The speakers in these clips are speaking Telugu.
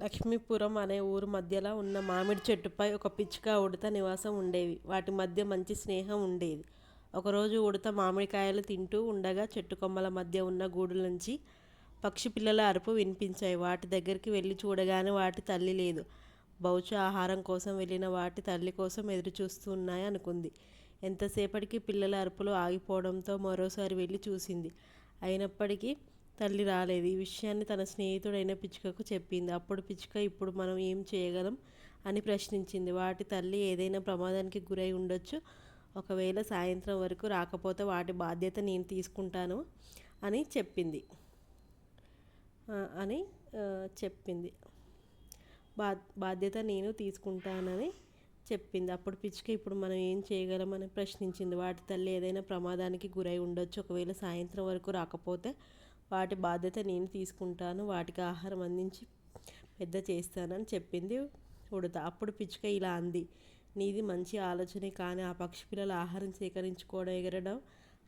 లక్ష్మీపురం అనే ఊరు మధ్యలో ఉన్న మామిడి చెట్టుపై ఒక పిచ్చుక ఉడత నివాసం ఉండేవి. వాటి మధ్య మంచి స్నేహం ఉండేది. ఒకరోజు ఉడత మామిడికాయలు తింటూ ఉండగా చెట్టు కొమ్మల మధ్య ఉన్న గూడు నుంచి పక్షి పిల్లల అరుపు వినిపించాయి. వాటి దగ్గరికి వెళ్ళి చూడగానే వాటి తల్లి లేదు. బహుశా ఆహారం కోసం వెళ్ళిన వాటి తల్లి కోసం ఎదురు చూస్తున్నాయి అనుకుంది. ఎంతసేపటికి పిల్లల అరుపులు ఆగిపోవడంతో మరోసారి వెళ్ళి చూసింది. అయినప్పటికీ తల్లి రాలేదు. ఈ విషయాన్ని తన స్నేహితుడైన పిచ్చుకకు చెప్పింది. అప్పుడు పిచ్చుక ఇప్పుడు మనం ఏం చేయగలం అని ప్రశ్నించింది. వాటి తల్లి ఏదైనా ప్రమాదానికి గురై ఉండొచ్చు. ఒకవేళ సాయంత్రం వరకు రాకపోతే వాటి బాధ్యత నేను తీసుకుంటాను అని చెప్పింది. అని చెప్పింది. బా బాధ్యత నేను తీసుకుంటానని చెప్పింది. అప్పుడు పిచ్చుక ఇప్పుడు మనం ఏం చేయగలమని ప్రశ్నించింది. వాటి తల్లి ఏదైనా ప్రమాదానికి గురై ఉండొచ్చు. ఒకవేళ సాయంత్రం వరకు రాకపోతే వాటి బాధ్యత నేను తీసుకుంటాను వాటికి ఆహారం అందించి పెద్ద చేస్తానని చెప్పింది ఉడత. అప్పుడు పిచ్చుక ఇలా అంది నీది మంచి ఆలోచనే కానీ ఆ పక్షి పిల్లలు ఆహారం సేకరించుకోవడం ఎగరడం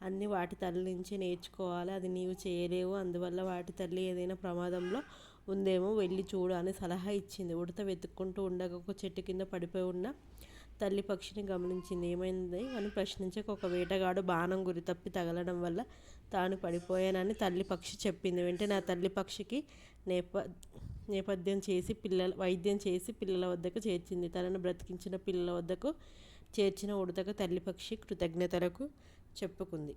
అన్నీ వాటి తల్లి నుంచి నేర్చుకోవాలి అది నీవు చేయలేవు అందువల్ల వాటి తల్లి ఏదైనా ప్రమాదంలో ఉందేమో వెళ్ళి చూడు అని సలహా ఇచ్చింది. ఉడత వెతుక్కుంటూ ఉండగా ఒక చెట్టు కింద పడిపోయి ఉన్న తల్లి పక్షిని గమనించింది. ఏమైంది? అని ప్రశ్నించక ఒక వేటగాడు బాణం గురి తప్పి తగలడం వల్ల తాను పడిపోయానని తల్లి పక్షి చెప్పింది. వెంటనే ఆ తల్లి పక్షికి నేప నేపథ్యం చేసి పిల్లల వైద్యం చేసి పిల్లల వద్దకు చేర్చింది. తనను బ్రతికించిన పిల్లల వద్దకు చేర్చిన ఉడతకు తల్లి పక్షి కృతజ్ఞతలకు చెప్పుకుంది.